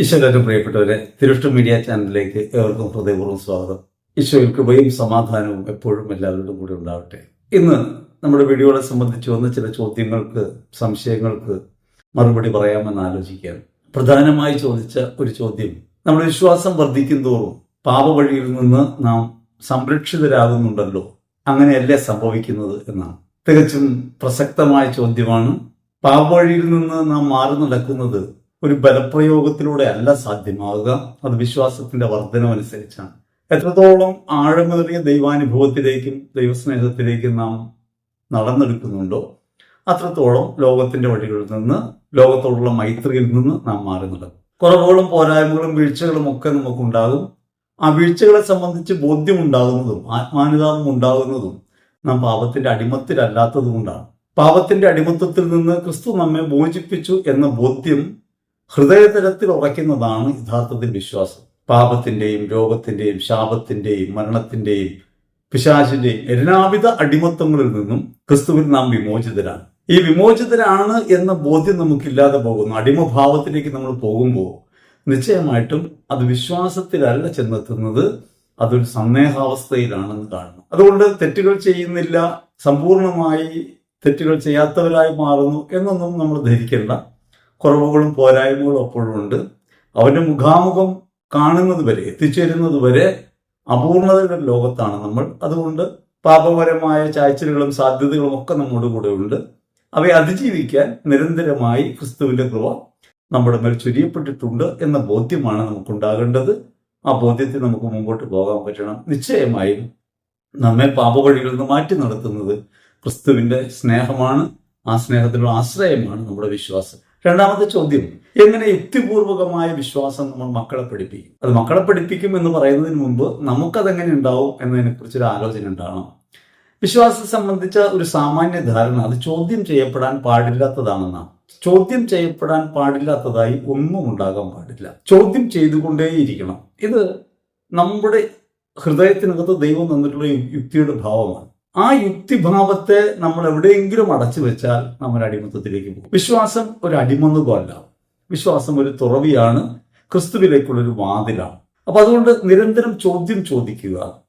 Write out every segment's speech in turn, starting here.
ഈശ്വരന്റെ പ്രിയപ്പെട്ടവരെ തിരുഷ്ട മീഡിയ ചാനലിലേക്ക് ഏവർക്കും ഹൃദയപൂർവം സ്വാഗതം. ഈശോയിൽ കൃപയും സമാധാനവും എപ്പോഴും എല്ലാവരുടെയും കൂടെ ഉണ്ടാവട്ടെ. ഇന്ന് നമ്മുടെ വീഡിയോകളെ സംബന്ധിച്ച് വന്ന ചില ചോദ്യങ്ങൾക്ക് സംശയങ്ങൾക്ക് മറുപടി പറയാമെന്ന് ആലോചിക്കാം. പ്രധാനമായി ചോദിച്ച ഒരു ചോദ്യം നമ്മുടെ വിശ്വാസം വർദ്ധിക്കും തോറും പാപവഴിയിൽ നിന്ന് നാം സംരക്ഷിതരാകുന്നുണ്ടല്ലോ അങ്ങനെയല്ലേ സംഭവിക്കുന്നത് എന്നാണ്. തികച്ചും പ്രസക്തമായ ചോദ്യമാണ് പാപവഴിയിൽ നിന്ന് നാം മാറി നടക്കുന്നത് ഒരു ബലപ്രയോഗത്തിലൂടെ അല്ല സാധ്യമാകുക അത് വിശ്വാസത്തിന്റെ വർധനമനുസരിച്ചാണ് എത്രത്തോളം ആഴമേറിയ ദൈവാനുഭവത്തിലേക്കും ദൈവസ്നേഹത്തിലേക്കും നാം നടന്നെടുക്കുന്നുണ്ടോ അത്രത്തോളം ലോകത്തിന്റെ വഴികളിൽ നിന്ന് ലോകത്തോടുള്ള മൈത്രിയിൽ നിന്ന് നാം മാറി നടക്കും കുറവുകളും പോരായ്മകളും വീഴ്ചകളും ഒക്കെ നമുക്കുണ്ടാകും. ആ വീഴ്ചകളെ സംബന്ധിച്ച് ബോധ്യമുണ്ടാകുന്നതും ആത്മാനുതാപം ഉണ്ടാകുന്നതും നാം പാപത്തിന്റെ അടിമത്തിലല്ലാത്തതുകൊണ്ടാണ്. പാപത്തിന്റെ അടിമത്തത്തിൽ നിന്ന് ക്രിസ്തു നമ്മെ മോചിപ്പിച്ചു എന്ന ബോധ്യം ഹൃദയതലത്തിൽ ഉറയ്ക്കുന്നതാണ് യഥാർത്ഥത്തിൽ വിശ്വാസം. പാപത്തിന്റെയും രോഗത്തിന്റെയും ശാപത്തിന്റെയും മരണത്തിന്റെയും പിശാചിന്റെയും എല്ലാവിധ അടിമത്തങ്ങളിൽ നിന്നും ക്രിസ്തുവിൽ നാം വിമോചിതരാണ്. ഈ വിമോചിതരാണ് എന്ന ബോധ്യം നമുക്കില്ലാതെ പോകുന്നു. അടിമഭാവത്തിലേക്ക് നമ്മൾ പോകുമ്പോൾ നിശ്ചയമായിട്ടും അത് വിശ്വാസത്തിലല്ല ചെന്നെത്തുന്നത് അതൊരു സന്ദേഹാവസ്ഥയിലാണെന്ന് കാണുന്നു. അതുകൊണ്ട് തെറ്റുകൾ ചെയ്യുന്നില്ല സമ്പൂർണമായി തെറ്റുകൾ ചെയ്യാത്തവരായി മാറുന്നു എന്നൊന്നും നമ്മൾ ധരിക്കേണ്ട കുറവുകളും പോരായ്മകളും അപ്പോഴും ഉണ്ട് അവന്റെ മുഖാമുഖം കാണുന്നത് വരെ എത്തിച്ചേരുന്നത് വരെ അപൂർണതയുടെ ലോകത്താണ് നമ്മൾ. അതുകൊണ്ട് പാപപരമായ ചായ്ച്ചലുകളും സാധ്യതകളും ഒക്കെ നമ്മുടെ കൂടെ ഉണ്ട്. അവയെ അതിജീവിക്കാൻ നിരന്തരമായി ക്രിസ്തുവിന്റെ കൃപ നമ്മുടെ മേൽ ചുരിയപ്പെട്ടിട്ടുണ്ട് എന്ന ബോധ്യമാണ് നമുക്കുണ്ടാകേണ്ടത്. ആ ബോധ്യത്തിൽ നമുക്ക് മുമ്പോട്ട് പോകാൻ പറ്റണം. നിശ്ചയമായും നമ്മെ പാപവഴികളിൽ നിന്ന് മാറ്റി നടത്തുന്നത് ക്രിസ്തുവിന്റെ സ്നേഹമാണ്. ആ സ്നേഹത്തിലുള്ള ആശ്രയമാണ് നമ്മുടെ വിശ്വാസം. രണ്ടാമത്തെ ചോദ്യം എങ്ങനെ യുക്തിപൂർവകമായ വിശ്വാസം നമ്മൾ മക്കളെ പഠിപ്പിക്കും? അത് മക്കളെ പഠിപ്പിക്കും എന്ന് പറയുന്നതിന് മുമ്പ് നമുക്കതെങ്ങനെ ഉണ്ടാവും എന്നതിനെ കുറിച്ചൊരു ആലോചന ഉണ്ടാകണം വിശ്വാസത്തെ സംബന്ധിച്ച ഒരു സാമാന്യ ധാരണ അത് ചോദ്യം ചെയ്യപ്പെടാൻ പാടില്ലാത്തതാണെന്നാണ് ചോദ്യം ചെയ്യപ്പെടാൻ പാടില്ലാത്തതായി ഒന്നും ഉണ്ടാകാൻ പാടില്ല. ചോദ്യം ചെയ്തുകൊണ്ടേയിരിക്കണം. ഇത് നമ്മുടെ ഹൃദയത്തിനകത്ത് ദൈവം തന്നിട്ടുള്ള യുക്തിയുടെ ഭാവമാണ്. ആ യുക്തിഭാവത്തെ നമ്മൾ എവിടെയെങ്കിലും അടച്ചു വെച്ചാൽ നമ്മൾ അടിമത്തത്തിലേക്ക് പോകും. വിശ്വാസം ഒരു അടിമന്നുകമല്ല വിശ്വാസം ഒരു തുറവിയാണ്. ക്രിസ്തുവിലേക്കുള്ള ഒരു വാതിലാണ്. അപ്പൊ അതുകൊണ്ട് നിരന്തരം ചോദ്യം ചോദിക്കുക.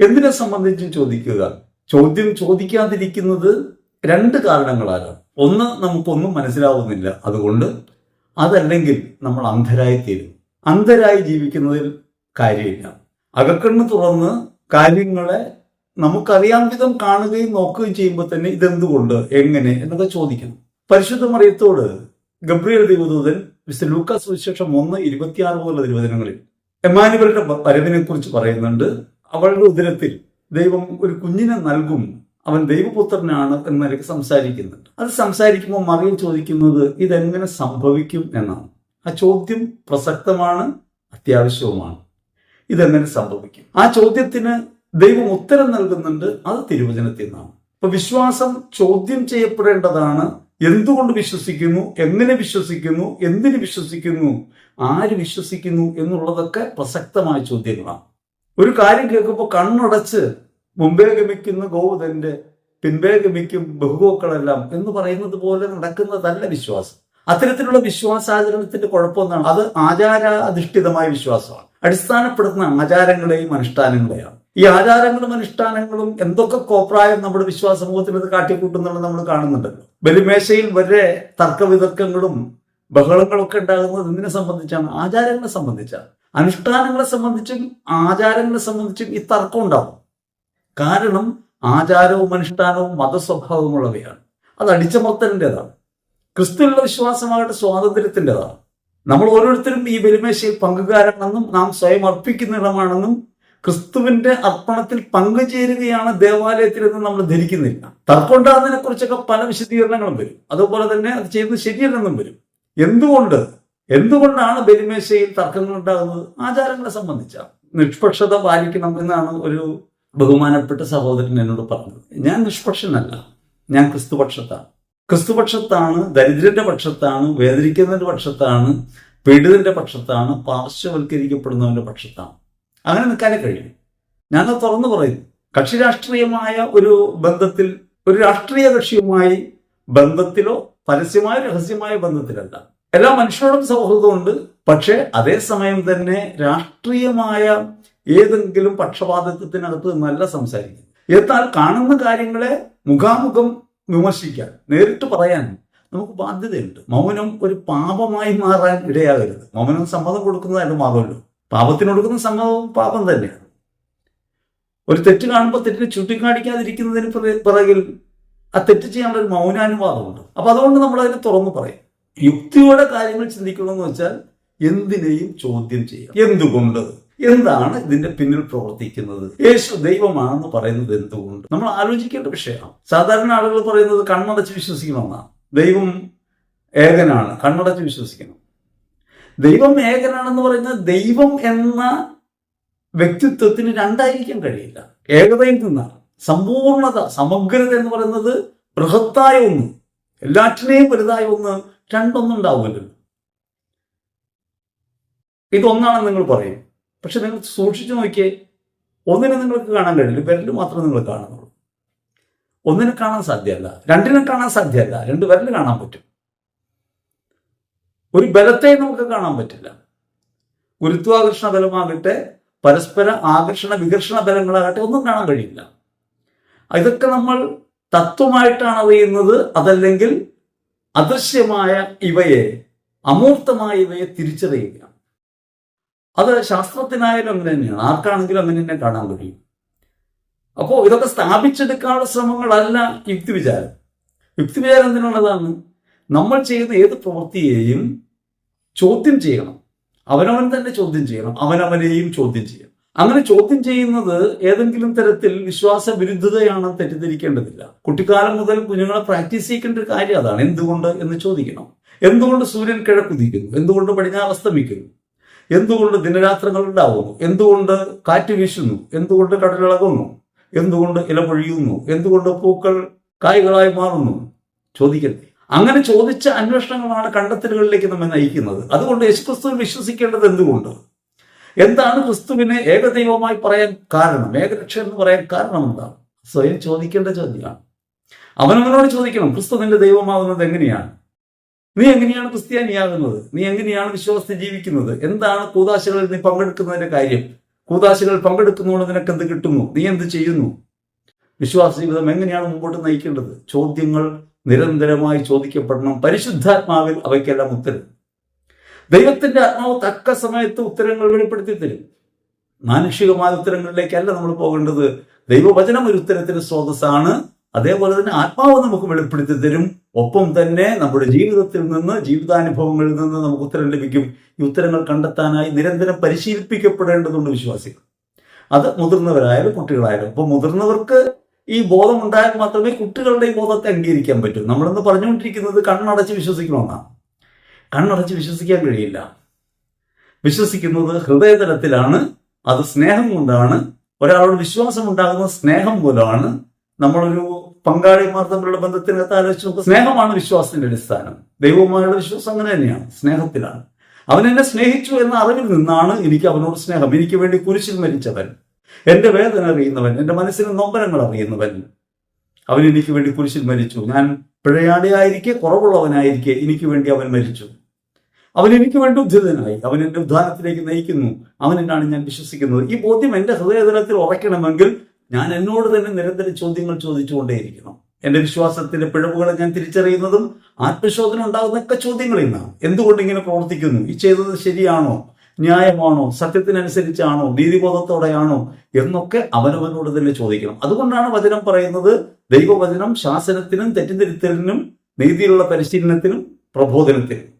എന്തിനെ സംബന്ധിച്ചും ചോദിക്കുക? ചോദ്യം ചോദിക്കാതിരിക്കുന്നത് രണ്ട് കാരണങ്ങളാലാണ്. ഒന്ന് നമുക്കൊന്നും മനസ്സിലാവുന്നില്ല. അതുകൊണ്ട് അതല്ലെങ്കിൽ നമ്മൾ അന്ധരായി തീരും അന്ധരായി ജീവിക്കുന്നതിൽ കാര്യമില്ല. അകക്കണ്ണ് തുറന്ന് കാര്യങ്ങളെ നമുക്കറിയാൻ വിധം കാണുകയും നോക്കുകയും ചെയ്യുമ്പോൾ തന്നെ ഇതെന്തുകൊണ്ട് എങ്ങനെ എന്നൊക്കെ ചോദിക്കണം പരിശുദ്ധ മറിയത്തോട് ഗബ്രിയൽ ദേവദൂതൻ മിസ്റ്റർ ലൂക്കാസ് വിശേഷം ഒന്ന് ഇരുപത്തിയാറ് പോലുള്ള തിരുവചനങ്ങളിൽ എമാനുവലിന്റെ വരവിനെ കുറിച്ച് പറയുന്നുണ്ട്. അവളുടെ ഉദരത്തിൽ ദൈവം ഒരു കുഞ്ഞിനെ നൽകും അവൻ ദൈവപുത്രനാണ് എന്നൊക്കെ സംസാരിക്കുന്നുണ്ട്. അത് സംസാരിക്കുമ്പോൾ മറിയം ചോദിക്കുന്നത് ഇതെങ്ങനെ സംഭവിക്കും എന്നാണ്. ആ ചോദ്യം പ്രസക്തമാണ് അത്യാവശ്യവുമാണ്. ഇതെങ്ങനെ സംഭവിക്കും? ആ ചോദ്യത്തിന് ദൈവം ഉത്തരം നൽകുന്നുണ്ട് അത് തിരുവചനത്തിൽ നിന്നാണ്. അപ്പൊ വിശ്വാസം ചോദ്യം ചെയ്യപ്പെടേണ്ടതാണ്. എന്തുകൊണ്ട് വിശ്വസിക്കുന്നു? എങ്ങനെ വിശ്വസിക്കുന്നു? എന്തിന് വിശ്വസിക്കുന്നു? ആര് വിശ്വസിക്കുന്നു എന്നുള്ളതൊക്കെ പ്രസക്തമായ ചോദ്യങ്ങളാണ്. ഒരു കാര്യം കേൾക്കുമ്പോൾ കണ്ണടച്ച് മുമ്പേ ഗമിക്കുന്ന ഗോവുതന്റെ പിൻപേ ഗമിക്കും ബഹുഗോക്കളെല്ലാം എന്ന് പറയുന്നത് പോലെ നടക്കുന്നതല്ല വിശ്വാസം. അത്തരത്തിലുള്ള വിശ്വാസാചരണത്തിന്റെ കുഴപ്പമെന്നാണ് അത് ആചാരാധിഷ്ഠിതമായ വിശ്വാസമാണ്. അടിസ്ഥാനപ്പെടുത്തുന്ന ആചാരങ്ങളെയും അനുഷ്ഠാനങ്ങളെയാണ്. ഈ ആചാരങ്ങളും അനുഷ്ഠാനങ്ങളും എന്തൊക്കെ കോപ്രായം നമ്മുടെ വിശ്വാസ സമൂഹത്തിൽ ഇത് കാട്ടിക്കൂട്ടുന്നുള്ളത് നമ്മൾ കാണുന്നുണ്ട്. ബലിമേശയിൽ വരെ തർക്കവിതർക്കങ്ങളും ബഹളങ്ങളൊക്കെ ഉണ്ടാകുന്നത് എന്തിനെ സംബന്ധിച്ചാണ്? ആചാരങ്ങളെ സംബന്ധിച്ചാണ്. അനുഷ്ഠാനങ്ങളെ സംബന്ധിച്ചും ആചാരങ്ങളെ സംബന്ധിച്ചും ഈ തർക്കം ഉണ്ടാവും. കാരണം ആചാരവും അനുഷ്ഠാനവും മതസ്വഭാവമുള്ളവയാണ്. അത് അടിച്ചമർത്തലിന്റെതാണ്. ക്രിസ്തുവിനുള്ള വിശ്വാസമാകട്ടെ സ്വാതന്ത്ര്യത്തിന്റെതാണ്. നമ്മൾ ഓരോരുത്തരും ഈ ബലിമേശയിൽ പങ്കുകാരാണെന്നും നാം സ്വയം അർപ്പിക്കുന്ന ഇടമാണെന്നും ക്രിസ്തുവിന്റെ അർപ്പണത്തിൽ പങ്കുചേരുകയാണ് ദേവാലയത്തിൽ ദേവാലയത്തിലെന്ന് നമ്മൾ ധരിക്കുന്നില്ല. തർക്കമുണ്ടാകുന്നതിനെ കുറിച്ചൊക്കെ പല വിശദീകരണങ്ങളും വരും. അതുപോലെ തന്നെ അത് ചെയ്ത് ശരിയല്ലെന്നും വരും. എന്തുകൊണ്ട്? എന്തുകൊണ്ടാണ് ബലിമേശയിൽ തർക്കങ്ങൾ ഉണ്ടാകുന്നത്? ആചാരങ്ങളെ സംബന്ധിച്ച. നിഷ്പക്ഷത പാലിക്കണം എന്നാണ് ഒരു ബഹുമാനപ്പെട്ട സഹോദരൻ എന്നോട് പറഞ്ഞത്. ഞാൻ നിഷ്പക്ഷനല്ല. ഞാൻ ക്രിസ്തുപക്ഷത്താണ്. ക്രിസ്തുപക്ഷത്താണ് ദരിദ്രന്റെ പക്ഷത്താണ് വേദനിക്കുന്നതിന്റെ പക്ഷത്താണ് പീഡിതന്റെ പക്ഷത്താണ് പാർശ്വവൽക്കരിക്കപ്പെടുന്നവന്റെ പക്ഷത്താണ്. അങ്ങനെ നിൽക്കാനേ കഴിയും ഞാനത് തുറന്നു പറയുന്നു. കക്ഷി രാഷ്ട്രീയമായ ഒരു ബന്ധത്തിൽ ഒരു രാഷ്ട്രീയ കക്ഷിയുമായി ബന്ധത്തിലോ പരസ്യമായ രഹസ്യമായ ബന്ധത്തിലല്ല. എല്ലാ മനുഷ്യരോടും സൗഹൃദമുണ്ട്. പക്ഷേ അതേസമയം തന്നെ രാഷ്ട്രീയമായ ഏതെങ്കിലും പക്ഷപാതത്വത്തിനകത്ത് നല്ല സംസാരിക്കും. എന്നാൽ കാണുന്ന കാര്യങ്ങളെ മുഖാമുഖം വിമർശിക്കാൻ നേരിട്ട് പറയാൻ നമുക്ക് ബാധ്യതയുണ്ട്. മൗനം ഒരു പാപമായി മാറാൻ ഇടയാകരുത്. മൗനം സമ്മതം കൊടുക്കുന്നതായിട്ട് മാറുമല്ലോ. പാപത്തിന് കൊടുക്കുന്ന പാപം തന്നെയാണ് ഒരു തെറ്റ് കാണുമ്പോൾ തെറ്റിനെ ചൂണ്ടിക്കാണിക്കാതിരിക്കുന്നതിന് പിറ- പിറകിൽ ആ തെറ്റ് ചെയ്യാനുള്ള ഒരു മൗനാനുവാദമുണ്ട്. അപ്പൊ അതുകൊണ്ട് നമ്മൾ അതിനെ തുറന്നു പറയും. യുക്തിയോടെ കാര്യങ്ങൾ ചിന്തിക്കണമെന്ന് വെച്ചാൽ എന്തിനേയും ചോദ്യം ചെയ്യാം. എന്തുകൊണ്ട്? എന്താണ് ഇതിന്റെ പിന്നിൽ പ്രവർത്തിക്കുന്നത്? യേശു ദൈവമാണെന്ന് പറയുന്നത് എന്തുകൊണ്ട്? നമ്മൾ ആലോചിക്കേണ്ട വിഷയമാണ്. സാധാരണ ആളുകൾ പറയുന്നത് കണ്ണടച്ച് വിശ്വസിക്കണമെന്നാണ് ദൈവം ഏകനാണ്. കണ്ണടച്ച് വിശ്വസിക്കണം. ദൈവം ഏകനാണെന്ന് പറയുന്നത് ദൈവം എന്ന വ്യക്തിത്വത്തിന് രണ്ടായിരിക്കാൻ കഴിയില്ല. ഏകതയിൽ നിന്നാണ് സമ്പൂർണത സമഗ്രത എന്ന് പറയുന്നത് ബൃഹത്തായ ഒന്ന്. എല്ലാറ്റിനെയും വലുതായ ഒന്ന് രണ്ടൊന്നും ഉണ്ടാവുമല്ലോ ഇതൊന്നാണെന്ന് നിങ്ങൾ പറയും. പക്ഷെ നിങ്ങൾ സൂക്ഷിച്ചു നോക്കിയേ ഒന്നിനെ നിങ്ങൾക്ക് കാണാൻ കഴിയില്ല. വിരൽ മാത്രമേ നിങ്ങൾ കാണുന്നുള്ളൂ. ഒന്നിനെ കാണാൻ സാധ്യമല്ല. രണ്ടിനെ കാണാൻ സാധ്യമല്ല. രണ്ട് വിരൽ കാണാൻ പറ്റും. ഒരു ബലത്തെ നമുക്ക് കാണാൻ പറ്റില്ല. ഗുരുത്വാകർഷണ ബലമാകട്ടെ പരസ്പര ആകർഷണ വികർഷണ ബലങ്ങളാകട്ടെ ഒന്നും കാണാൻ കഴിയില്ല. ഇതൊക്കെ നമ്മൾ തത്വമായിട്ടാണ് അറിയുന്നത്. അതല്ലെങ്കിൽ അദൃശ്യമായ ഇവയെ അമൂർത്തമായ ഇവയെ തിരിച്ചറിയുക. അത് ശാസ്ത്രത്തിനായാലും അങ്ങനെ തന്നെയാണ്. ആർക്കാണെങ്കിലും അങ്ങനെ തന്നെ കാണാൻ കഴിയും. അപ്പോൾ ഇതൊക്കെ സ്ഥാപിച്ചെടുക്കാനുള്ള ശ്രമങ്ങളല്ല യുക്തിവിചാരം. യുക്തിവിചാരം എന്തിനുള്ളതാണ്? നമ്മൾ ചെയ്യുന്ന ഏത് പ്രവൃത്തിയെയും ചോദ്യം ചെയ്യണം. അവനവൻ തന്നെ ചോദ്യം ചെയ്യണം. അവനവനെയും ചോദ്യം ചെയ്യണം. അങ്ങനെ ചോദ്യം ചെയ്യുന്നത് ഏതെങ്കിലും തരത്തിൽ വിശ്വാസ വിരുദ്ധതയാണെന്ന് തെറ്റിദ്ധരിക്കേണ്ടതില്ല. കുട്ടിക്കാലം മുതൽ കുഞ്ഞുങ്ങളെ പ്രാക്ടീസ് ചെയ്യേണ്ട ഒരു കാര്യം അതാണ്. എന്തുകൊണ്ട് എന്ന് ചോദിക്കണം. എന്തുകൊണ്ട് സൂര്യൻ കിഴക്കുതിക്കുന്നു എന്തുകൊണ്ട് പടിഞ്ഞാറ് അസ്തമിക്കുന്നു എന്തുകൊണ്ട് ദിനരാത്രങ്ങൾ ഉണ്ടാവുന്നു? എന്തുകൊണ്ട് കാറ്റ് വീശുന്നു? എന്തുകൊണ്ട് കടലിളകുന്നു എന്തുകൊണ്ട് ഇല പൊഴിയുന്നു? എന്തുകൊണ്ട് പൂക്കൾ കായ്കളായി മാറുന്നു? ചോദിക്കട്ടെ അങ്ങനെ ചോദിച്ച അന്വേഷണങ്ങളാണ് കണ്ടെത്തലുകളിലേക്ക് നമ്മെ നയിക്കുന്നത്. അതുകൊണ്ട് യേശുക്രിസ്തുവിൽ വിശ്വസിക്കേണ്ടത് എന്തുകൊണ്ട്? എന്താണ് ക്രിസ്തുവിനെ ഏകദൈവമായി പറയാൻ കാരണം? ഏകരക്ഷ എന്ന് പറയാൻ കാരണം എന്താണ് സ്വയം ചോദിക്കേണ്ട ചോദ്യമാണ്. അവനവനോട് ചോദിക്കണം ക്രിസ്തു നിന്റെ ദൈവമാകുന്നത് എങ്ങനെയാണ്? നീ എങ്ങനെയാണ് ക്രിസ്ത്യാനിയാകുന്നത്? നീ എങ്ങനെയാണ് വിശ്വാസത്തിൽ ജീവിക്കുന്നത്? എന്താണ് കൂതാശകളിൽ നീ പങ്കെടുക്കുന്നതിന്റെ കാര്യം? കൂതാശകൾ പങ്കെടുക്കുന്നതുകൊണ്ട് നിനക്ക് എന്ത് കിട്ടുന്നു? നീ എന്ത് ചെയ്യുന്നു? വിശ്വാസ ജീവിതം എങ്ങനെയാണ് മുമ്പോട്ട് നയിക്കേണ്ടത്? ചോദ്യങ്ങൾ നിരന്തരമായി ചോദിക്കപ്പെടണം. പരിശുദ്ധാത്മാവിൽ അവയ്ക്കെല്ലാം ഉത്തരം. ദൈവത്തിന്റെ ആത്മാവ് തക്ക സമയത്ത് ഉത്തരങ്ങൾ വെളിപ്പെടുത്തി തരും. മാനുഷികമായ ഉത്തരങ്ങളിലേക്കല്ല നമ്മൾ പോകേണ്ടത്. ദൈവവചനം ഒരു ഉത്തരത്തിന് സ്രോതസ്സാണ്. അതേപോലെ തന്നെ ആത്മാവ് നമുക്ക് വെളിപ്പെടുത്തി തരും. ഒപ്പം തന്നെ നമ്മുടെ ജീവിതത്തിൽ നിന്ന് ജീവിതാനുഭവങ്ങളിൽ നിന്ന് നമുക്ക് ഉത്തരം ലഭിക്കും. ഈ ഉത്തരങ്ങൾ കണ്ടെത്താനായി നിരന്തരം പരിശീലിപ്പിക്കപ്പെടേണ്ടതുണ്ട് വിശ്വാസികൾ. അത് മുതിർന്നവരായാലും കുട്ടികളായാലും. അപ്പൊ മുതിർന്നവർക്ക് ഈ ബോധം ഉണ്ടായാൽ മാത്രമേ കുട്ടികളുടെ ഈ ബോധത്തെ അംഗീകരിക്കാൻ പറ്റൂ. നമ്മളിന്ന് പറഞ്ഞുകൊണ്ടിരിക്കുന്നത് കണ്ണടച്ച് വിശ്വസിക്കണമെന്നാണ് കണ്ണടച്ച് വിശ്വസിക്കാൻ കഴിയില്ല. വിശ്വസിക്കുന്നത് ഹൃദയതലത്തിലാണ് അത് സ്നേഹം കൊണ്ടാണ് ഒരാളോട് വിശ്വാസം ഉണ്ടാകുന്ന സ്നേഹം മൂലമാണ് നമ്മളൊരു പങ്കാളിമാർ തമ്മിലുള്ള ബന്ധത്തിനകത്ത് ആലോചിച്ച് നോക്കുക സ്നേഹമാണ് വിശ്വാസത്തിന്റെ അടിസ്ഥാനം. ദൈവവുമായുള്ള വിശ്വാസം അങ്ങനെ തന്നെയാണ് സ്നേഹത്തിലാണ്. അവൻ എന്നെ സ്നേഹിച്ചു എന്ന അറിവിൽ നിന്നാണ് എനിക്ക് അവനോട് സ്നേഹം. എനിക്ക് വേണ്ടി കുരിശിൽ മരിച്ചവൻ. എന്റെ വേദന അറിയുന്നവൻ എന്റെ മനസ്സിന് നൊമ്പരങ്ങൾ അറിയുന്നവൻ. അവൻ എനിക്ക് വേണ്ടി കുരിശിൽ മരിച്ചു. ഞാൻ പിഴയാളിയായിരിക്കെ കുറവുള്ളവനായിരിക്കെ എനിക്ക് വേണ്ടി അവൻ മരിച്ചു. അവൻ എനിക്ക് വേണ്ടി ഉദ്ധിതനായി. അവൻ എന്റെ ഉദ്ധാനത്തിലേക്ക് നയിക്കുന്നു. അവൻ എന്നാണ് ഞാൻ വിശ്വസിക്കുന്നത്. ഈ ബോധ്യം എന്റെ ഹൃദയതലത്തിൽ ഉറയ്ക്കണമെങ്കിൽ ഞാൻ എന്നോട് തന്നെ നിരന്തരം ചോദ്യങ്ങൾ ചോദിച്ചുകൊണ്ടേയിരിക്കണം. എന്റെ വിശ്വാസത്തിന്റെ പിഴവുകളെ ഞാൻ തിരിച്ചറിയുന്നതും ആത്മശോധന ഉണ്ടാകുന്നൊക്കെ ചോദ്യങ്ങളിൽ നിന്നാണ് എന്തുകൊണ്ട് ഇങ്ങനെ പ്രവർത്തിക്കുന്നു? ഈ ചെയ്തത് ശരിയാണോ? ന്യായമാണോ? സത്യത്തിനനുസരിച്ചാണോ? നീതിബോധത്തോടെയാണോ? എന്നൊക്കെ അവനവനോട് തന്നെ ചോദിക്കണം. അതുകൊണ്ടാണ് വചനം പറയുന്നത് ദൈവവചനം ശാസനത്തിനും തെറ്റിദ്ധരുത്തലിനും നീതിയിലുള്ള പരിശീലനത്തിനും പ്രബോധനത്തിനും.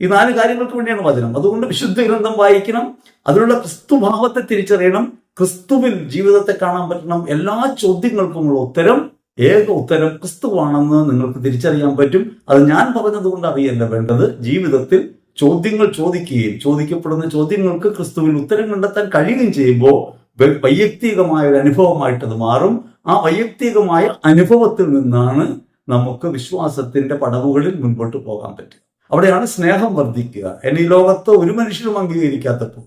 ഈ നാല് കാര്യങ്ങൾക്ക് വേണ്ടിയാണ് വചനം. അതുകൊണ്ട് വിശുദ്ധ ഗ്രന്ഥം വായിക്കണം. അതിലുള്ള ക്രിസ്തുഭാവത്തെ തിരിച്ചറിയണം. ക്രിസ്തുവിൽ ജീവിതത്തെ കാണാൻ പറ്റണം. എല്ലാ ചോദ്യങ്ങൾക്കുമുള്ള ഉത്തരം ഏക ഉത്തരം ക്രിസ്തുവാണെന്ന് നിങ്ങൾക്ക് തിരിച്ചറിയാൻ പറ്റും. അത് ഞാൻ പറഞ്ഞതുകൊണ്ട് അറിയല്ല വേണ്ടത്. ജീവിതത്തിൽ ചോദ്യങ്ങൾ ചോദിക്കുകയും ചോദിക്കപ്പെടുന്ന ചോദ്യങ്ങൾക്ക് ക്രിസ്തുവിൽ ഉത്തരം കണ്ടെത്താൻ കഴിയുകയും ചെയ്യുമ്പോൾ വൈയക്തികമായ ഒരു അനുഭവമായിട്ട് അത് മാറും. ആ വൈയക്തികമായ അനുഭവത്തിൽ നിന്നാണ് നമുക്ക് വിശ്വാസത്തിന്റെ പടവുകളിൽ മുൻപോട്ട് പോകാൻ പറ്റുക. അവിടെയാണ് സ്നേഹം വർദ്ധിക്കുക. എന്നെ ഈ ലോകത്ത് ഒരു മനുഷ്യനും അംഗീകരിക്കാത്തപ്പോൾ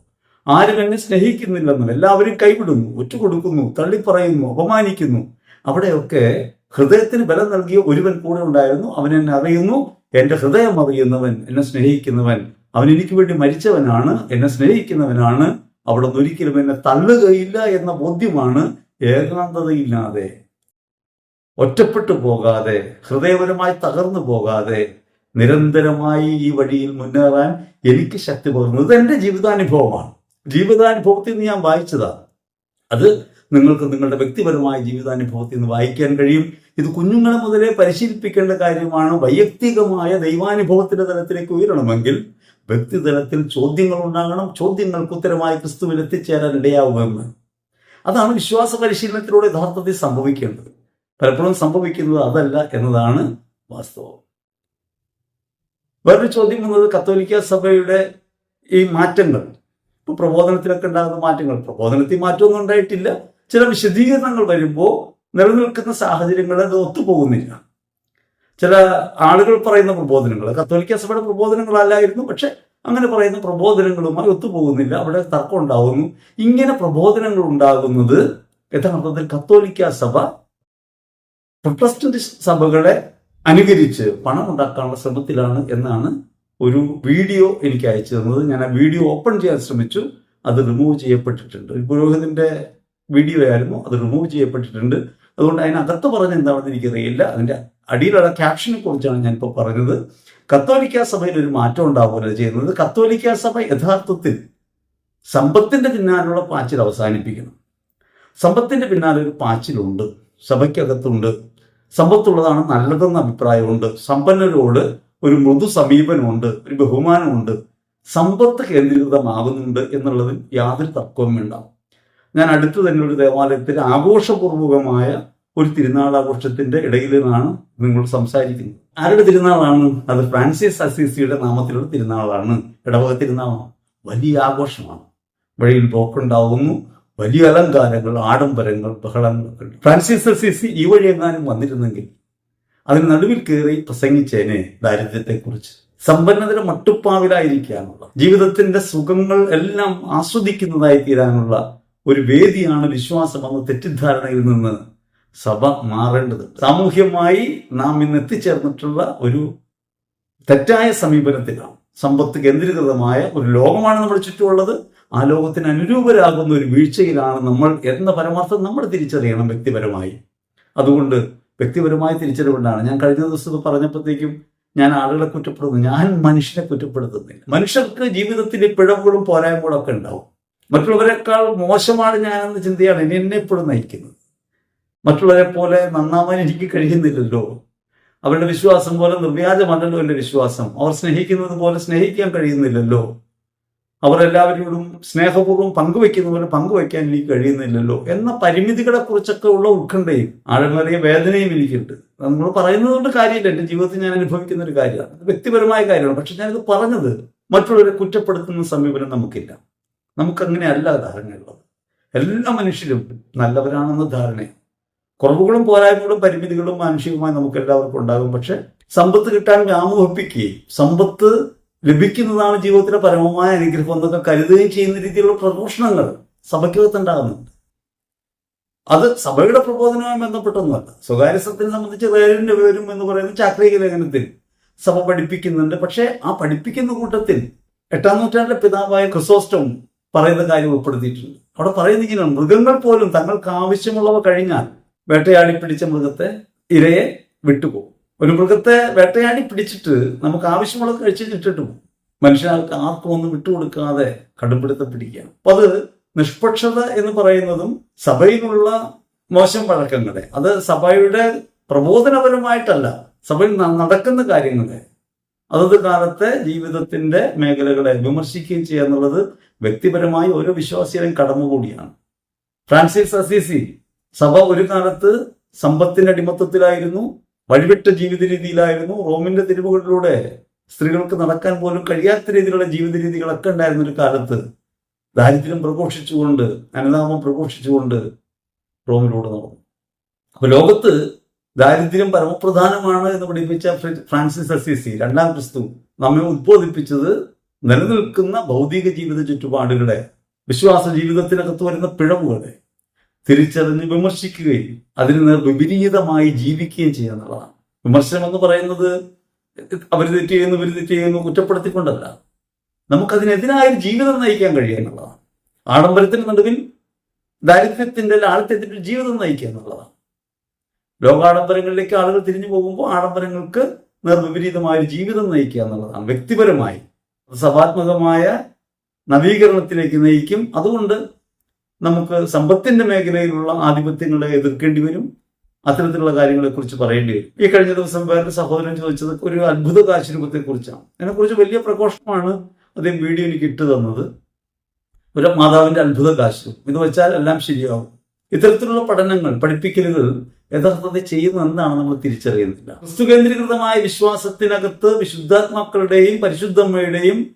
ആരും എന്നെ സ്നേഹിക്കുന്നില്ലെന്നും എല്ലാവരും കൈവിടുന്നു ഒറ്റുകൊടുക്കുന്നു തള്ളിപ്പറയുന്നു അപമാനിക്കുന്നു. അവിടെയൊക്കെ ഹൃദയത്തിന് ബലം നൽകിയ ഒരുവൻ കൂടെ ഉണ്ടായിരുന്നു. അവൻ എന്നെ അറിയുന്നു. എന്റെ ഹൃദയം അറിയുന്നവൻ എന്നെ സ്നേഹിക്കുന്നവൻ. അവൻ എനിക്ക് വേണ്ടി മരിച്ചവനാണ്. എന്നെ സ്നേഹിക്കുന്നവനാണ്. അവിടെ നിന്ന് ഒരിക്കലും എന്നെ തള്ളുകയില്ല എന്ന ബോധ്യമാണ് ഏകാന്തതയില്ലാതെ ഒറ്റപ്പെട്ടു പോകാതെ ഹൃദയപരമായി തകർന്നു പോകാതെ നിരന്തരമായി ഈ വഴിയിൽ മുന്നേറാൻ എനിക്ക് ശക്തി പകർന്നു. ഇത് എന്റെ ജീവിതാനുഭവമാണ്. ജീവിതാനുഭവത്തിൽ നിന്ന് ഞാൻ വായിച്ചതാണ്. അത് നിങ്ങൾക്ക് നിങ്ങളുടെ വ്യക്തിപരമായ ജീവിതാനുഭവത്തിൽ നിന്ന് വായിക്കാൻ കഴിയും. ഇത് കുഞ്ഞുങ്ങളെ മുതലേ പരിശീലിപ്പിക്കേണ്ട കാര്യമാണ്. വൈയക്തികമായ ദൈവാനുഭവത്തിന്റെ തലത്തിലേക്ക് ഉയരണമെങ്കിൽ വ്യക്തിതലത്തിൽ ചോദ്യങ്ങൾ ഉണ്ടാകണം. ചോദ്യങ്ങൾക്ക് ഉത്തരമായി ക്രിസ്തുവിൽ എത്തിച്ചേരാൻ ഇടയാവുമെന്ന് അതാണ് വിശ്വാസ പരിശീലനത്തിലൂടെ യഥാർത്ഥത്തിൽ സംഭവിക്കേണ്ടത്. പലപ്പോഴും സംഭവിക്കുന്നത് അതല്ല എന്നതാണ് വാസ്തവം. വേറൊരു ചോദ്യം വന്നത് കത്തോലിക്ക സഭയുടെ ഈ മാറ്റങ്ങൾ. പ്രബോധനത്തിലൊക്കെ ഉണ്ടാകുന്ന മാറ്റങ്ങൾ. പ്രബോധനത്തിൽ മാറ്റമൊന്നും ഉണ്ടായിട്ടില്ല. ചില വിശദീകരണങ്ങൾ വരുമ്പോൾ നിലനിൽക്കുന്ന സാഹചര്യങ്ങൾ അത് ഒത്തുപോകുന്നില്ല. ചില ആളുകൾ പറയുന്ന പ്രബോധനങ്ങൾ കത്തോലിക്ക സഭയുടെ പ്രബോധനങ്ങളല്ലായിരുന്നു പക്ഷെ അങ്ങനെ പറയുന്ന പ്രബോധനങ്ങളുമായി ഒത്തുപോകുന്നില്ല. അവിടെ തർക്കം ഉണ്ടാകുന്നു. ഇങ്ങനെ പ്രബോധനങ്ങൾ ഉണ്ടാകുന്നത് യഥാർത്ഥത്തിൽ കത്തോലിക്ക സഭ പ്രൊട്ടസ്റ്റന്റ് സഭകളെ അനുകരിച്ച് പണം ഉണ്ടാക്കാനുള്ള ശ്രമത്തിലാണ് എന്നാണ് ഒരു വീഡിയോ എനിക്ക് അയച്ചു തന്നത്. ഞാൻ ആ വീഡിയോ ഓപ്പൺ ചെയ്യാൻ ശ്രമിച്ചു. അത് റിമൂവ് ചെയ്യപ്പെട്ടിട്ടുണ്ട്. ഒരു പുരോഹിതന്റെ വീഡിയോ ആയിരുന്നു. അത് റിമൂവ് ചെയ്യപ്പെട്ടിട്ടുണ്ട്. അതുകൊണ്ട് അതിനകത്ത് പറഞ്ഞ എന്താണെന്ന് എനിക്കറിയില്ല. അതിന്റെ അടിയിലുള്ള ക്യാപ്ഷനെ കുറിച്ചാണ് ഞാനിപ്പോൾ പറഞ്ഞത്. കത്തോലിക്ക സഭയിൽ ഒരു മാറ്റം ഉണ്ടാവുകയല്ല ചെയ്യുന്നത്. കത്തോലിക്ക സഭ യഥാർത്ഥത്തിൽ സമ്പത്തിന്റെ പിന്നാലുള്ള പാച്ചിൽ അവസാനിപ്പിക്കണം സമ്പത്തിന്റെ പിന്നാലെ ഒരു പാച്ചിലുണ്ട്. സഭയ്ക്കകത്തുണ്ട്. സമ്പത്തുള്ളതാണ് നല്ലതെന്ന അഭിപ്രായമുണ്ട്. സമ്പന്നരോട് ഒരു മൃദു സമീപനമുണ്ട്. ഒരു ബഹുമാനമുണ്ട്. സമ്പത്ത് കേന്ദ്രീകൃതമാകുന്നുണ്ട് എന്നുള്ളതിൽ യാതൊരു തർക്കവും വേണ്ട ഞാൻ അടുത്ത് തന്നെ ഒരു ദേവാലയത്തിൽ ആഘോഷപൂർവകമായ ഒരു തിരുനാൾ ആഘോഷത്തിന്റെ ഇടയിൽ നിന്നാണ് നിങ്ങൾ സംസാരിക്കുന്നത്. ആരുടെ തിരുനാളാണ്? അത് ഫ്രാൻസിസ് അസീസിയുടെ നാമത്തിലുള്ള തിരുനാളാണ്. ഇടവക തിരുനാളാണ്. വലിയ ആഘോഷമാണ്. വഴിയിൽ പോക്കുണ്ടാവുന്നു. വലിയ അലങ്കാരങ്ങൾ ആഡംബരങ്ങൾ ബഹളങ്ങളൊക്കെ ഫ്രാൻസിസ് അസീസി ഈ വഴി എങ്ങാനും വന്നിരുന്നെങ്കിൽ അതിന് നടുവിൽ കയറി പ്രസംഗിച്ചേനെ ദാരിദ്ര്യത്തെക്കുറിച്ച്. സമ്പന്നതയുടെ മട്ടുപ്പാവിലായിരിക്കാനുള്ള ജീവിതത്തിന്റെ സുഖങ്ങൾ എല്ലാം ആസ്വദിക്കുന്നതായി തീരാനുള്ള ഒരു വേദിയാണ് വിശ്വാസം എന്ന തെറ്റിദ്ധാരണയിൽ നിന്ന് സഭ മാറേണ്ടത്. സാമൂഹ്യമായി നാം ഇന്ന് എത്തിച്ചേർന്നിട്ടുള്ള ഒരു തെറ്റായ സമീപനത്തിലാണ് സമ്പത്ത് കേന്ദ്രീകൃതമായ ഒരു ലോകമാണ് നമ്മുടെ ചുറ്റുമുള്ളത്. ആ ലോകത്തിന് അനുരൂപരാകുന്ന ഒരു വീഴ്ചയിലാണ് നമ്മൾ എന്ന പരമാർത്ഥം നമ്മൾ തിരിച്ചറിയണം വ്യക്തിപരമായി. അതുകൊണ്ട് വ്യക്തിപരമായ തിരിച്ചറിവുകൊണ്ടാണ്. ഞാൻ കഴിഞ്ഞ ദിവസം പറഞ്ഞപ്പോഴത്തേക്കും ഞാൻ ആളുകളെ കുറ്റപ്പെടുന്നു ഞാൻ മനുഷ്യനെ കുറ്റപ്പെടുത്തുന്നില്ല. മനുഷ്യർക്ക് ജീവിതത്തിലെ പിഴവുകളും പോരായ്മകളും ഒക്കെ ഉണ്ടാവും. മറ്റുള്ളവരെക്കാൾ മോശമാണ് ഞാനെന്ന ചിന്തയാണ് എന്നെ എന്നെ എപ്പോഴും നയിക്കുന്നത്. മറ്റുള്ളവരെ പോലെ നന്നാവാൻ എനിക്ക് കഴിയുന്നില്ലല്ലോ. അവരുടെ വിശ്വാസം പോലെ നിർവ്യാജമല്ലല്ലോ എന്റെ വിശ്വാസം. അവർ സ്നേഹിക്കുന്നത് പോലെ സ്നേഹിക്കാൻ കഴിയുന്നില്ലല്ലോ. അവർ എല്ലാവരോടും സ്നേഹപൂർവം പങ്കുവെക്കുന്ന പോലെ പങ്കുവെക്കാൻ എനിക്ക് കഴിയുന്നില്ലല്ലോ എന്ന പരിമിതികളെ കുറിച്ചൊക്കെ ഉള്ള ഉത്കണ്ഠയും ആഴമേറിയ വേദനയും എനിക്കുണ്ട്. നമ്മൾ പറയുന്നത് കൊണ്ട് കാര്യമില്ല. എന്റെ ജീവിതത്തിൽ ഞാൻ അനുഭവിക്കുന്ന ഒരു കാര്യമാണ്. വ്യക്തിപരമായ കാര്യമാണ്. പക്ഷെ ഞാനിത് പറഞ്ഞത് മറ്റുള്ളവരെ കുറ്റപ്പെടുത്തുന്ന സമീപനം നമുക്കില്ല. നമുക്കങ്ങനെ അല്ല ധാരണയുള്ളത്. എല്ലാ മനുഷ്യരും നല്ലവരാണെന്ന ധാരണയാണ് കുറവുകളും പോരായ്മകളും പരിമിതികളും മാനുഷികമായി നമുക്ക് എല്ലാവർക്കും ഉണ്ടാകും. പക്ഷെ സമ്പത്ത് കിട്ടാൻ വ്യാമോഹിപ്പിക്കുകയും സമ്പത്ത് ലഭിക്കുന്നതാണ് ജീവിതത്തിലെ പരമമായ അനുഗ്രഹം എന്നൊക്കെ കരുതുകയും ചെയ്യുന്ന രീതിയിലുള്ള പ്രഘോഷണങ്ങൾ സഭയ്ക്കകത്തുണ്ടാകുന്നുണ്ട് അത് സഭയുടെ പ്രബോധനവുമായി ബന്ധപ്പെട്ടൊന്നുമല്ല. സ്വകാര്യ സ്വത്തിനെ സംബന്ധിച്ച് വേറിന്റെ വിവരം എന്ന് പറയുന്ന ചാക്രിക ലേഖനത്തിൽ സഭ പഠിപ്പിക്കുന്നുണ്ട്. പക്ഷേ ആ പഠിപ്പിക്കുന്ന കൂട്ടത്തിൽ എട്ടാം നൂറ്റാണ്ടിലെ പിതാവായ ക്രിസോസ്റ്റം പറയുന്ന കാര്യം ഉൾപ്പെടുത്തിയിട്ടുണ്ട്. അവിടെ പറയുന്ന ഇങ്ങനെ മൃഗങ്ങൾ പോലും തങ്ങൾക്ക് ആവശ്യമുള്ളവ കഴിഞ്ഞാൽ വേട്ടയാടി പിടിച്ച മൃഗത്തെ ഇരയെ വിട്ടുപോകും. ഒരു മൃഗത്തെ വേട്ടയാടി പിടിച്ചിട്ട് നമുക്ക് ആവശ്യമുള്ളത് കഴിച്ച് ഇട്ടിട്ട് പോകും മനുഷ്യർക്ക് ആർക്കും ഒന്നും വിട്ടുകൊടുക്കാതെ കടുംപിടുത്തം പിടിക്കുകയാണ്. അപ്പൊ അത് നിഷ്പക്ഷത എന്ന് പറയുന്നതും സഭയിലുള്ള മോശം വഴക്കങ്ങളെ അത് സഭയുടെ പ്രബോധനപരമായിട്ടല്ല സഭയിൽ നടക്കുന്ന കാര്യങ്ങളെ അതത് കാലത്തെ ജീവിതത്തിന്റെ മേഖലകളെ വിമർശിക്കുകയും ചെയ്യുക എന്നുള്ളത് വ്യക്തിപരമായി ഓരോ വിശ്വാസിയുടെയും കടമ കൂടിയാണ് ഫ്രാൻസിസ് അസീസി സഭ ഒരു കാലത്ത് സമ്പത്തിന്റെ അടിമത്തത്തിലായിരുന്നു വഴിവിട്ട ജീവിത രീതിയിലായിരുന്നു റോമിന്റെ തെരുവുകളിലൂടെ സ്ത്രീകൾക്ക് നടക്കാൻ പോലും കഴിയാത്ത രീതിയിലുള്ള ജീവിത രീതികളൊക്കെ ഉണ്ടായിരുന്ന ഒരു കാലത്ത് ദാരിദ്ര്യം പ്രഘോഷിച്ചുകൊണ്ട് അനുനാമം പ്രഘോഷിച്ചുകൊണ്ട് റോമിലൂടെ നടന്നു. അപ്പൊ ലോകത്ത് ദാരിദ്ര്യം പരമപ്രധാനമാണ് എന്ന് പഠിപ്പിച്ച ഫ്ര- ഫ്രാൻസിസ് അസീസി. രണ്ടാം ക്രിസ്തു നമ്മെ ഉദ്ബോധിപ്പിച്ചത് നിലനിൽക്കുന്ന ഭൗതിക ജീവിത ചുറ്റുപാടുകളെ വിശ്വാസ ജീവിതത്തിനകത്ത് വരുന്ന പിഴവുകളെ തിരിച്ചറിഞ്ഞ് വിമർശിക്കുകയും അതിന് നേർ വിപരീതമായി ജീവിക്കുകയും ചെയ്യുക എന്നുള്ളതാണ്. വിമർശനം എന്ന് പറയുന്നത് അവർ തെറ്റ് ചെയ്യുന്നു ഇവർ തെറ്റ് ചെയ്യുന്നു കുറ്റപ്പെടുത്തിക്കൊണ്ടല്ല. നമുക്കതിനെതിരായ ജീവിതം നയിക്കാൻ കഴിയുക എന്നുള്ളതാണ്. ആഡംബരത്തിന് നടുവിൽ ദാരിദ്ര്യത്തിന്റെ ലാളിത്യത്തിന്റെ ജീവിതം നയിക്കുക എന്നുള്ളതാണ്. ലോകാഡംബരങ്ങളിലേക്ക് ആളുകൾ തിരിഞ്ഞു പോകുമ്പോൾ ആഡംബരങ്ങൾക്ക് നിർവിപരീതമായ ഒരു ജീവിതം നയിക്കുക എന്നുള്ളതാണ്. വ്യക്തിപരമായി സഭാത്മകമായ നവീകരണത്തിലേക്ക് നയിക്കും. അതുകൊണ്ട് നമുക്ക് സമ്പത്തിന്റെ മേഖലയിലുള്ള ആധിപത്യങ്ങളെ എതിർക്കേണ്ടി വരും. അത്തരത്തിലുള്ള കാര്യങ്ങളെ കുറിച്ച് പറയേണ്ടി വരും. ഈ കഴിഞ്ഞ ദിവസം വേറൊരു സഹോദരൻ ചോദിച്ചത് ഒരു അത്ഭുത കാശുരൂപത്തെ കുറിച്ചാണ് അതിനെക്കുറിച്ച് വലിയ പ്രഘോഷമാണ് അദ്ദേഹം വീഡിയോ എനിക്ക് ഇട്ടു തന്നത്. ഒരു മാതാവിന്റെ അത്ഭുത കാശ് ഇത് വെച്ചാൽ എല്ലാം ശരിയാവും. ഇത്തരത്തിലുള്ള പഠനങ്ങൾ പഠിപ്പിക്കലുകൾ യഥാർത്ഥത്തിൽ ചെയ്യുന്ന എന്താണ് നമ്മൾ തിരിച്ചറിയുന്നില്ല. ക്രിസ്തു കേന്ദ്രീകൃതമായ വിശ്വാസത്തിനകത്ത് വിശുദ്ധാത്മാക്കളുടെയും പരിശുദ്ധമ്മയുടെയും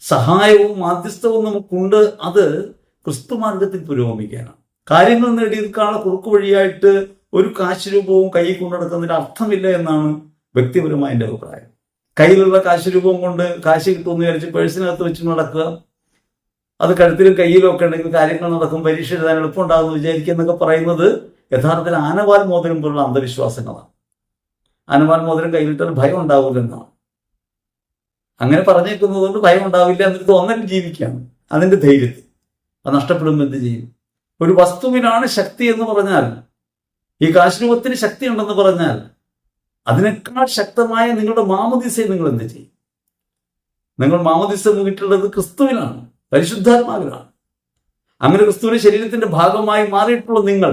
സഹായവും മാധ്യസ്ഥവും നമുക്കുണ്ട്. അത് ക്രിസ്തു മാർഗത്തിൽ പുരോഗമിക്കാനാണ്. കാര്യങ്ങൾ നേടിയെടുക്കാനുള്ള കുറുക്കു വഴിയായിട്ട് ഒരു കാശ് രൂപവും കൈ കൊണ്ടു നടക്കുന്നതിന് അർത്ഥമില്ല എന്നാണ് വ്യക്തിപരമായ എന്റെ അഭിപ്രായം. കയ്യിലുള്ള കാശ് രൂപം കൊണ്ട് കാശ് കിട്ടുമെന്ന് വിചാരിച്ച് പേഴ്സിനകത്ത് വെച്ച് നടക്കുക. അത് കഴുത്തിലും കയ്യിലും ഒക്കെ ഉണ്ടെങ്കിൽ കാര്യങ്ങൾ നടക്കും. പരീക്ഷ എഴുതാൻ എളുപ്പമുണ്ടാകുമെന്ന് വിചാരിക്കുക എന്നൊക്കെ പറയുന്നത് യഥാർത്ഥത്തിൽ ആനവാൽ മോതിരം പോലുള്ള അന്ധവിശ്വാസങ്ങളാണ്. ആനവാൽ മോതിരം കയ്യിലിട്ടാൽ ഭയം ഉണ്ടാവില്ലെന്നാണ് അങ്ങനെ പറഞ്ഞേക്കുന്നത് കൊണ്ട് ഭയം ഉണ്ടാവില്ല എന്നൊരു തോന്നൽ ജീവിക്കാം അതിന്റെ ധൈര്യത്തിൽ അത് നഷ്ടപ്പെടുമ്പോൾ എന്ത് ചെയ്യും? ഒരു വസ്തുവിനാണ് ശക്തി എന്ന് പറഞ്ഞാൽ ഈ കാശ്രൂപത്തിന് ശക്തി ഉണ്ടെന്ന് പറഞ്ഞാൽ അതിനേക്കാൾ ശക്തമായ നിങ്ങളുടെ മാമദിസയെ നിങ്ങൾ എന്ത് ചെയ്യും? നിങ്ങൾ മാമദിസ വീട്ടുള്ളത് ക്രിസ്തുവിനാണ് പരിശുദ്ധാത്മാവിനാണ് അങ്ങനെ ക്രിസ്തുവിന്റെ ശരീരത്തിന്റെ ഭാഗമായി മാറിയിട്ടുള്ള നിങ്ങൾ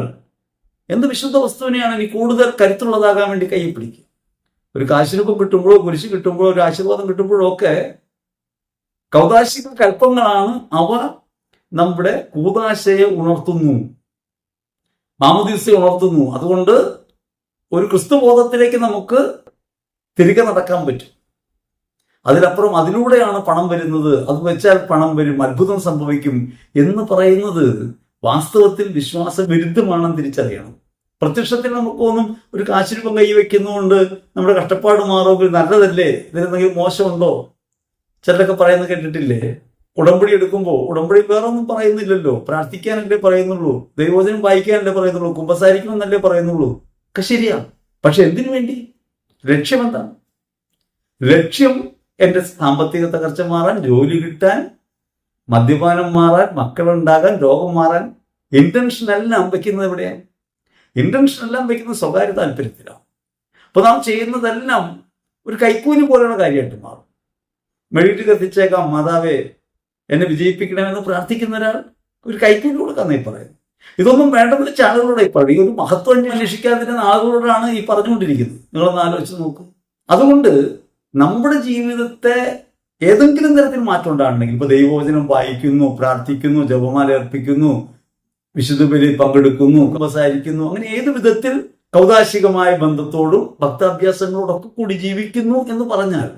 എന്ത് വിശുദ്ധ വസ്തുവിനെയാണ് ഇനി കൂടുതൽ കരുത്തുള്ളതാകാൻ വേണ്ടി കൈ പിടിക്കുക? ഒരു കാശിരൂപം കിട്ടുമ്പോഴോ കുരിശ് കിട്ടുമ്പോഴോ ഒരു ആശീർവാദം കിട്ടുമ്പോഴോ ഒക്കെ കൗതാശിക കൽപ്പങ്ങളാണ് അവ നമ്മുടെ കൂതാശയെ ഉണർത്തുന്നു. മാമദീസയെ ഉണർത്തുന്നു. അതുകൊണ്ട് ഒരു ക്രിസ്തുബോധത്തിലേക്ക് നമുക്ക് തിരികെ നടക്കാൻ പറ്റും. അതിലപ്പുറം അതിലൂടെയാണ് പണം വരുന്നത്. അത് വെച്ചാൽ പണം വരും അത്ഭുതം സംഭവിക്കും എന്ന് പറയുന്നത് വാസ്തവത്തിൽ വിശ്വാസ വിരുദ്ധമാണെന്ന് തിരിച്ചറിയണം. പ്രത്യക്ഷത്തിൽ നമുക്കൊന്നും ഒരു കാശിരൂപം കൈവയ്ക്കുന്നതുകൊണ്ട് നമ്മുടെ കഷ്ടപ്പാട് മാറുമെങ്കിൽ നല്ലതല്ലേ? ഇതിലെന്തെങ്കിലും മോശമുണ്ടോ? ചിലരൊക്കെ പറയുന്നത് കേട്ടിട്ടില്ലേ? ഉടമ്പടി എടുക്കുമ്പോൾ ഉടമ്പടി വേറെ ഒന്നും പറയുന്നില്ലല്ലോ. പ്രാർത്ഥിക്കാനല്ലേ പറയുന്നുള്ളൂ. ദൈവോചനം വായിക്കാനല്ലേ പറയുന്നുള്ളൂ. കുമ്പസാരിക്കണമെന്നല്ലേ പറയുന്നുള്ളൂ. ഒക്കെ ശരിയാ. പക്ഷെ എന്തിനു വേണ്ടി? ലക്ഷ്യം എന്താണ് ലക്ഷ്യം എന്റെ സാമ്പത്തിക തകർച്ച മാറാൻ ജോലി കിട്ടാൻ മദ്യപാനം മാറാൻ മക്കളുണ്ടാകാൻ രോഗം മാറാൻ ഇന്റൻഷൻ എല്ലാം വയ്ക്കുന്നത് എവിടെയാണ്? ഇന്റൻഷൻ എല്ലാം വയ്ക്കുന്നത് സ്വകാര്യ താല്പര്യത്തിലാണ് അപ്പൊ നാം ചെയ്യുന്നതെല്ലാം ഒരു കൈക്കൂലി പോലെയുള്ള കാര്യമായിട്ട് മാറും. മെഴുകിട്ട് കത്തിച്ചേക്കാം മാതാവേ എന്നെ വിജയിപ്പിക്കണമെന്ന് പ്രാർത്ഥിക്കുന്ന ഒരാൾ ഒരു കൈക്കൂലി കൊടുക്കാന്നേ പറയുന്നു ഇതൊന്നും വേണ്ടെന്ന് വെച്ച ആളുകളോടെ ഇപ്പോൾ ഒരു മഹത്വം അന്വേഷിക്കാതിരുന്ന ആളുകളോടാണ് ഈ പറഞ്ഞുകൊണ്ടിരിക്കുന്നത്. നിങ്ങളൊന്ന് ആലോചിച്ച് നോക്കൂ. അതുകൊണ്ട് നമ്മുടെ ജീവിതത്തെ ഏതെങ്കിലും തരത്തിൽ മാറ്റം ഉണ്ടാകണമെങ്കിൽ ഇപ്പൊ ദൈവവചനം വായിക്കുന്നു പ്രാർത്ഥിക്കുന്നു ജപമാല അർപ്പിക്കുന്നു വിശുദ്ധ ബലിയിൽ പങ്കെടുക്കുന്നു ഉപസാരിക്കുന്നു അങ്ങനെ ഏത് വിധത്തിൽ കൗതാശികമായ ബന്ധത്തോടും ഭക്താഭ്യാസങ്ങളോടൊക്കെ കൂടി ജീവിക്കുന്നു എന്ന് പറഞ്ഞാൽ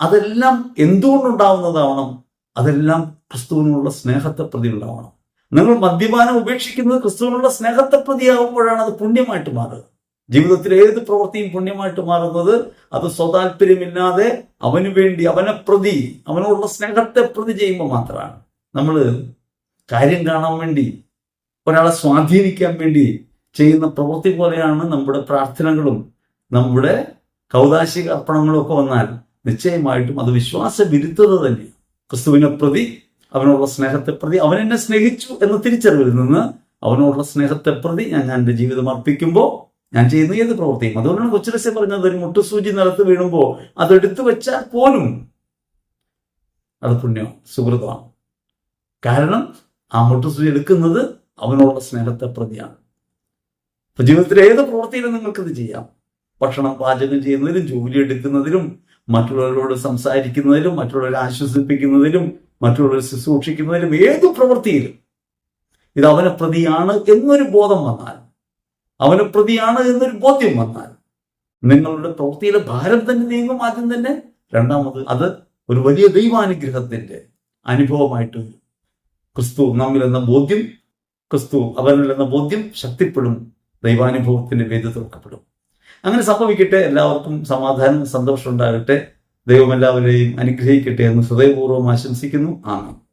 അതെല്ലാം എന്തുകൊണ്ടുണ്ടാവുന്നതാവണം? അതെല്ലാം ക്രിസ്തുവിനുള്ള സ്നേഹത്തെ പ്രതി ഉണ്ടാവണം നിങ്ങൾ മദ്യപാനം ഉപേക്ഷിക്കുന്നത് ക്രിസ്തുവിനുള്ള സ്നേഹത്തെ പ്രതിയാകുമ്പോഴാണ് അത് പുണ്യമായിട്ട് മാറുക. ജീവിതത്തിലെ ഏത് പ്രവൃത്തിയും പുണ്യമായിട്ട് മാറുന്നത് അത് സ്വതാല്പര്യമില്ലാതെ അവന് വേണ്ടി അവനെ പ്രതി അവനോടുള്ള സ്നേഹത്തെ പ്രതി ചെയ്യുമ്പോൾ മാത്രമാണ്. നമ്മൾ കാര്യം കാണാൻ വേണ്ടി ഒരാളെ സ്വാധീനിക്കാൻ വേണ്ടി ചെയ്യുന്ന പ്രവൃത്തി പോലെയാണ് നമ്മുടെ പ്രാർത്ഥനകളും. നമ്മുടെ കൗതാശിക അർപ്പണങ്ങളും ഒക്കെ വന്നാൽ നിശ്ചയമായിട്ടും അത് വിശ്വാസ വിരുദ്ധത തന്നെയാണ്. ക്രിസ്തുവിനെ പ്രതി അവനോടുള്ള സ്നേഹത്തെ പ്രതി അവൻ എന്നെ സ്നേഹിച്ചു എന്ന തിരിച്ചറിവിൽ നിന്ന് അവനോടുള്ള സ്നേഹത്തെ പ്രതി ഞാൻ എന്റെ ജീവിതം അർപ്പിക്കുമ്പോൾ ഞാൻ ചെയ്യുന്ന ഏത് പ്രവൃത്തിയും. അതുകൊണ്ടാണ് കൊച്ചുരസ്യ പറഞ്ഞത് ഒരു മുട്ടുസൂചി നിലത്ത് വീഴുമ്പോൾ അതെടുത്തു വെച്ചാൽ പോലും അത് പുണ്യം സുഹൃതമാണ് കാരണം ആ മുട്ടുസൂചി എടുക്കുന്നത് അവനോടുള്ള സ്നേഹത്തെ പ്രതിയാണ്. അപ്പൊ ജീവിതത്തിലെ ഏത് പ്രവൃത്തിയിലും നിങ്ങൾക്കിത് ചെയ്യാം. ഭക്ഷണം പാചകം ചെയ്യുന്നതിലും ജോലി എടുക്കുന്നതിലും മറ്റുള്ളവരോട് സംസാരിക്കുന്നതിലും മറ്റുള്ളവരെ ആശ്വസിപ്പിക്കുന്നതിലും മറ്റുള്ളവരെ ശുശ്രൂഷിക്കുന്നതിലും ഏത് പ്രവൃത്തിയിലും ഇത് അവനെ പ്രതിയാണ് എന്നൊരു ബോധം വന്നാൽ അവനെ പ്രതിയാണ് എന്നൊരു ബോധ്യം വന്നാൽ നിങ്ങളുടെ പ്രവൃത്തിയിലെ ഭാരം തന്നെ നീങ്ങും. ആദ്യം തന്നെ രണ്ടാമത് അത് ഒരു വലിയ ദൈവാനുഗ്രഹത്തിന്റെ അനുഭവമായിട്ട് ക്രിസ്തു നമ്മിൽ എന്ന ബോധ്യം ക്രിസ്തു അവനിൽ എന്ന ബോധ്യം ശക്തിപ്പെടും. ദൈവാനുഭവത്തിന്റെ വേദി തുറക്കപ്പെടും. അങ്ങനെ സംഭവിക്കട്ടെ. എല്ലാവർക്കും സമാധാനം സന്തോഷം ഉണ്ടാകട്ടെ. ദൈവം എല്ലാവരെയും അനുഗ്രഹിക്കട്ടെ എന്ന് ഹൃദയപൂർവം ആശംസിക്കുന്നു. ആമേൻ.